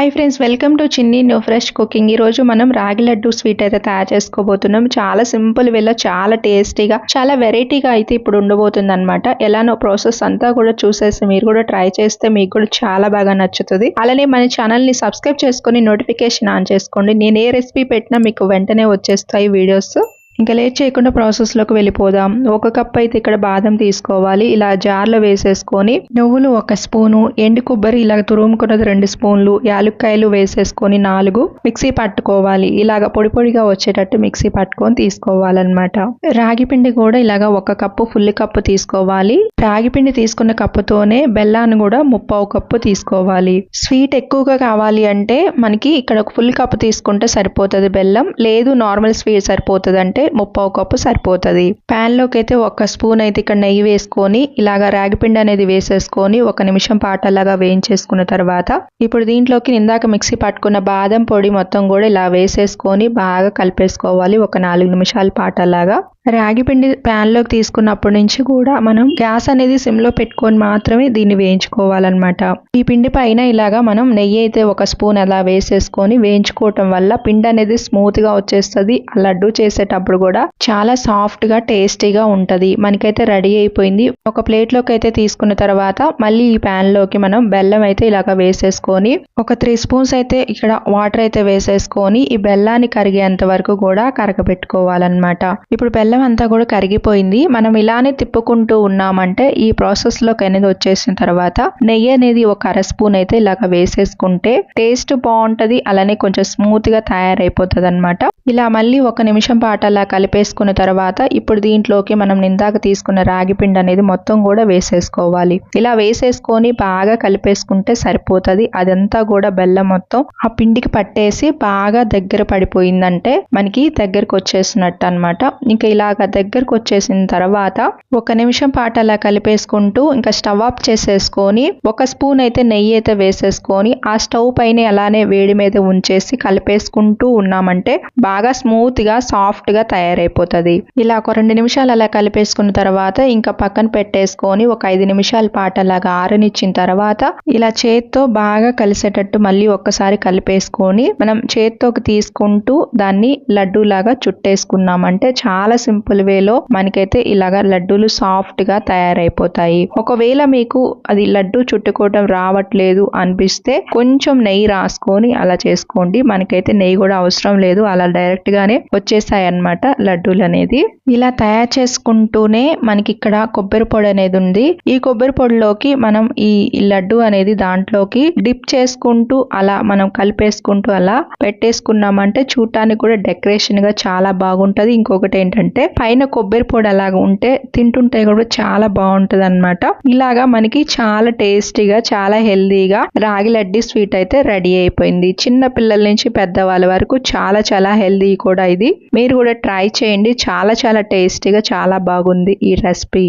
Hi friends welcome to Chinni new fresh cooking ఈ రోజు మనం రాగి లడ్డు స్వీట్ అయితే తయారు చేసుకోబోతున్నాం. చాలా సింపుల్ వేలో చాలా టేస్టీగా చాలా వెరైటీగా అయితే ఇప్పుడు ఉండబోతుంది అనమాట ఎలానో ప్రాసెస్ అంతా కూడా చూసేసి మీరు కూడా ట్రై చేస్తే మీకు కూడా చాలా బాగా నచ్చుతుంది. అలానే మన ఛానల్ని సబ్స్క్రైబ్ చేసుకొని నోటిఫికేషన్ ఆన్ చేసుకోండి. నేను ఏ రెసిపీ పెట్టినా మీకు వెంటనే వచ్చేస్తాయి వీడియోస్ ఇంకా లేట్ చేయకుండా ప్రాసెస్లోకి వెళ్ళిపోదాం. ఒక కప్ అయితే ఇక్కడ బాదం తీసుకోవాలి. ఇలా జార్లో వేసేసుకొని నువ్వులు ఒక స్పూను ఎండు కొబ్బరి ఇలా తురుముకున్నది రెండు స్పూన్లు యాలుక్కాయలు వేసేసుకొని నాలుగు. మిక్సీ పట్టుకోవాలి. ఇలాగ పొడి పొడిగా వచ్చేటట్టు మిక్సీ పట్టుకొని తీసుకోవాలన్నమాట. రాగి పిండి కూడా ఇలాగ ఒక కప్పు ఫుల్ కప్పు తీసుకోవాలి. రాగి పిండి తీసుకున్న కప్పుతోనే బెల్లాన్ని కూడా ముప్పావు కప్పు తీసుకోవాలి. స్వీట్ ఎక్కువగా కావాలి అంటే మనకి ఇక్కడ ఫుల్ కప్పు తీసుకుంటే సరిపోతుంది బెల్లం. లేదు నార్మల్ స్వీట్ సరిపోతుంది అంటే ముప్పావు కప్పు సరిపోతుంది. ప్యాన్లోకి అయితే ఒక స్పూన్ అయితే ఇక్కడ నెయ్యి వేసుకొని ఇలాగా రాగిపిండి అనేది వేసేసుకొని ఒక నిమిషం పాటలాగా వేయించేసుకున్న తర్వాత ఇప్పుడు దీంట్లోకి ఇందాక మిక్సీ పట్టుకున్న బాదం పొడి మొత్తం కూడా ఇలా వేసేసుకొని బాగా కలిపేసుకోవాలి. ఒక నాలుగు నిమిషాల పాటలాగా రాగి పిండి ప్యాన్లోకి తీసుకున్నప్పటి నుంచి కూడా మనం గ్యాస్ అనేది సిమ్లో పెట్టుకొని మాత్రమే దీన్ని వేయించుకోవాలన్నమాట. ఈ పిండి పైన ఇలాగా మనం నెయ్యి అయితే ఒక స్పూన్ అలా వేసేసుకొని వేయించుకోవటం వల్ల పిండి అనేది స్మూత్గా వచ్చేస్తుంది. లడ్డు చేసేటప్పుడు కూడా చాలా సాఫ్ట్గా టేస్టీగా ఉంటుంది. మనకైతే రెడీ అయిపోయింది. ఒక ప్లేట్లోకి అయితే తీసుకున్న తర్వాత మళ్ళీ ఈ ప్యాన్లోకి మనం బెల్లం అయితే ఇలాగ వేసేసుకొని ఒక త్రీ స్పూన్స్ అయితే ఇక్కడ వాటర్ అయితే వేసేసుకొని ఈ బెల్లాన్ని కరిగేంత వరకు కూడా కరగబెట్టుకోవాలన్నమాట ఇప్పుడు బెల్లం అంతా కూడా కరిగిపోయింది. మనం ఇలానే తిప్పుకుంటూ ఉన్నామంటే ఈ ప్రాసెస్లోకి అనేది వచ్చేసిన తర్వాత నెయ్యి అనేది ఒక అర స్పూన్ అయితే ఇలాగ వేసేసుకుంటే టేస్ట్ బాగుంటది. అలానే కొంచెం స్మూత్గా తయారైపోతుంది అనమాట ఇలా మళ్ళీ ఒక నిమిషం పాటు అలా కలిపేసుకున్న తర్వాత ఇప్పుడు దీంట్లోకి మనం నిందాక తీసుకున్న రాగి పిండి అనేది మొత్తం కూడా వేసేసుకోవాలి. ఇలా వేసేసుకొని బాగా కలిపేసుకుంటే సరిపోతుంది. అదంతా కూడా బెల్లం మొత్తం ఆ పిండికి పట్టేసి బాగా దగ్గర పడిపోయిందంటే మనకి దగ్గరకు వచ్చేసినట్టు అనమాట ఇంకా ఇలాగ దగ్గరకు వచ్చేసిన తర్వాత ఒక నిమిషం పాటు అలా కలిపేసుకుంటూ ఇంకా స్టవ్ ఆఫ్ చేసేసుకొని ఒక స్పూన్ అయితే నెయ్యి అయితే వేసేసుకొని ఆ స్టవ్ పైన అలానే వేడి మీద ఉంచేసి కలిపేసుకుంటూ ఉన్నామంటే బాగా స్మూత్గా సాఫ్ట్గా తయారైపోతుంది. ఇలా ఒక రెండు నిమిషాలు అలా కలిపేసుకున్న తర్వాత ఇంకా పక్కన పెట్టేసుకొని ఒక ఐదు నిమిషాల పాటు అలాగా ఆరనిచ్చిన తర్వాత ఇలా చేత్తో బాగా కలిసేటట్టు మళ్ళీ ఒక్కసారి కలిపేసుకొని మనం చేత్తోకి తీసుకుంటూ దాన్ని లడ్డూ లాగా చుట్టేసుకున్నామంటే చాలా సింపుల్ వేలో మనకైతే ఇలాగా లడ్డూలు సాఫ్ట్గా తయారైపోతాయి. ఒకవేళ మీకు అది లడ్డు చుట్టుకోవటం రావట్లేదు అనిపిస్తే కొంచెం నెయ్యి రాసుకొని అలా చేసుకోండి. మనకైతే నెయ్యి కూడా అవసరం లేదు. అలా డైరెక్ట్ గానే వచ్చేసాయి అన్నమాట లడ్డూలు అనేది. ఇలా తయారు చేసుకుంటూనే మనకి ఇక్కడ కొబ్బరి పొడి అనేది ఉంది. ఈ కొబ్బరి పొడిలోకి మనం ఈ లడ్డు అనేది దాంట్లోకి డిప్ చేసుకుంటూ అలా మనం కలిపేసుకుంటూ అలా పెట్టేసుకున్నామంటే చూడటానికి కూడా డెకరేషన్గా చాలా బాగుంటది. ఇంకొకటి ఏంటంటే పైన కొబ్బరి పొడి అలాగ ఉంటే తింటుంటే కూడా చాలా బాగుంటది అనమాట ఇలాగా మనకి చాలా టేస్టీగా చాలా హెల్దీగా రాగి లడ్డీ స్వీట్ అయితే రెడీ అయిపోయింది. చిన్న పిల్లల నుంచి పెద్దవాళ్ళ వరకు చాలా చాలా హెల్దీ కూడా ఇది. మీరు కూడా ట్రై చేయండి. చాలా చాలా టేస్టీగా చాలా బాగుంది ఈ రెసిపీ.